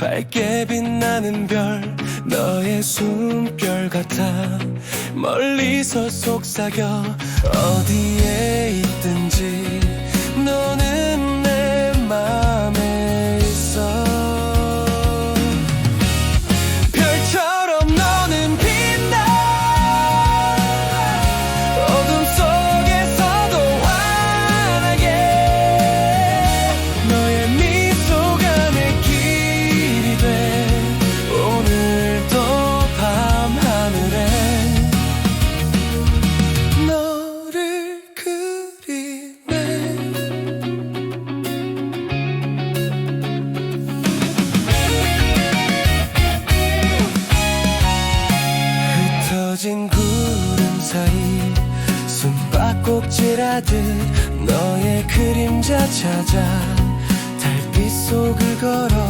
밝게 빛나는 별 너의 숨결 같아 멀리서 속삭여 어디 흩어진 구름 사이 숨바꼭질하듯 너의 그림자 찾아 달빛 속을 걸어